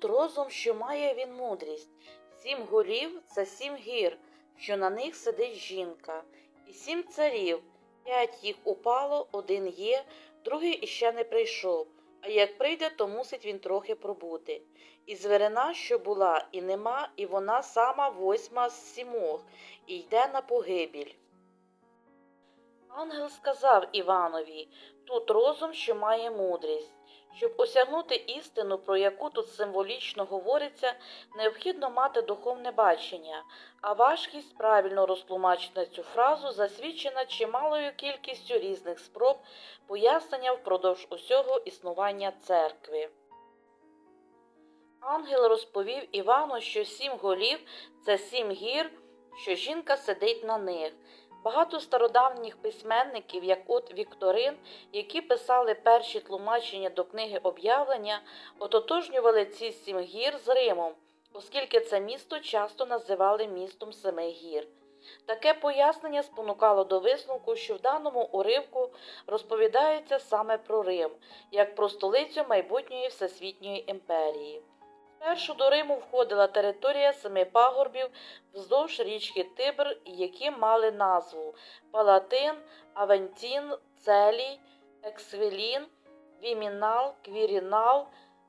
Тут розум, що має він мудрість. Сім голів це сім гір, що на них сидить жінка, і сім царів. П'ять їх упало, один є, другий іще не прийшов. А як прийде, то мусить він трохи пробути. І зверина, що була, і нема, і вона сама восьма з сімох, і йде на погибіль. Ангел сказав Іванові тут розум, що має мудрість. Щоб осягнути істину, про яку тут символічно говориться, необхідно мати духовне бачення, а важкість правильно розтлумачити цю фразу засвідчена чималою кількістю різних спроб пояснення впродовж усього існування церкви. Ангел розповів Івану, що сім голів це сім гір, що жінка сидить на них. Багато стародавніх письменників, як от Вікторин, які писали перші тлумачення до книги об'явлення, ототожнювали ці сім гір з Римом, оскільки це місто часто називали містом семи гір. Таке пояснення спонукало до висновку, що в даному уривку розповідається саме про Рим, як про столицю майбутньої всесвітньої імперії. Спершу до Риму входила територія семи пагорбів вздовж річки Тибр, які мали назву Палатин, Авентін, Целій, Ексвелін, Вімінал, Квірінал,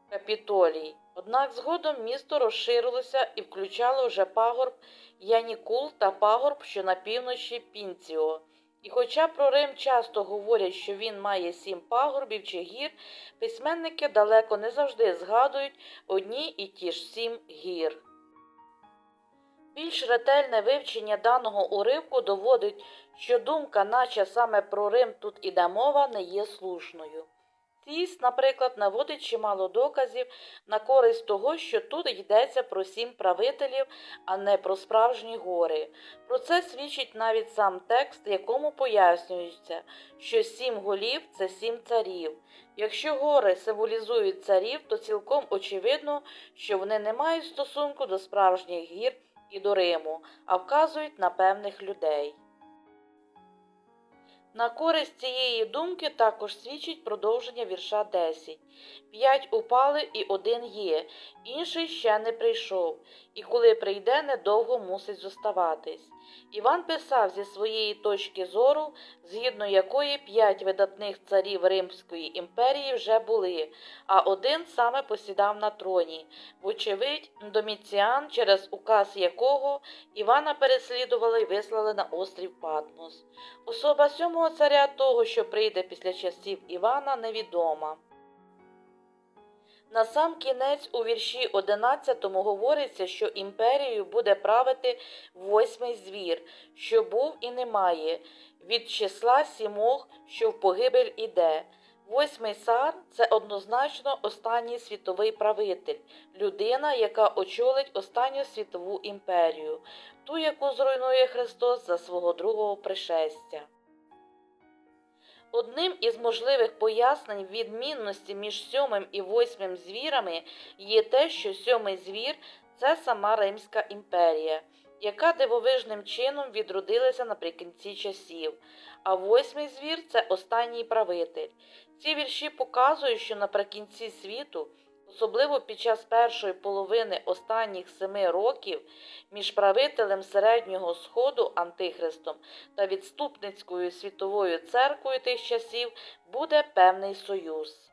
Капітолій. Однак згодом місто розширилося і включало вже пагорб Янікул та пагорб, що на півночі Пінціо. І хоча про Рим часто говорять, що він має сім пагорбів чи гір, письменники далеко не завжди згадують одні і ті ж сім гір. Більш ретельне вивчення даного уривку доводить, що думка, наче саме про Рим тут іде мова, не є слушною. Тіс, наприклад, наводить чимало доказів на користь того, що тут йдеться про сім правителів, а не про справжні гори. Про це свідчить навіть сам текст, якому пояснюється, що сім голів це сім царів. Якщо гори символізують царів, то цілком очевидно, що вони не мають стосунку до справжніх гір і до Риму, а вказують на певних людей. На користь цієї думки також свідчить продовження вірша 10. П'ять упали і один є, інший ще не прийшов, і коли прийде, недовго мусить зоставатись. Іван писав зі своєї точки зору, згідно якої п'ять видатних царів Римської імперії вже були, а один саме посідав на троні. Вочевидь, Доміціан, через указ якого Івана переслідували і вислали на острів Патмос. Особа сьомого царя того, що прийде після часів Івана, невідома. На сам кінець у вірші 11 говориться, що імперією буде правити восьмий звір, що був і немає, від числа сімох, що в погибель іде. Восьмий цар це однозначно останній світовий правитель, людина, яка очолить останню світову імперію, ту, яку зруйнує Христос за свого другого пришестя. Одним із можливих пояснень відмінності між сьомим і восьмим звірами є те, що сьомий звір це сама Римська імперія, яка дивовижним чином відродилася наприкінці часів, а восьмий звір це останній правитель. Ці вірші показують, що наприкінці світу, особливо під час першої половини останніх семи років, між правителем Середнього Сходу Антихристом та відступницькою світовою церквою тих часів буде певний союз.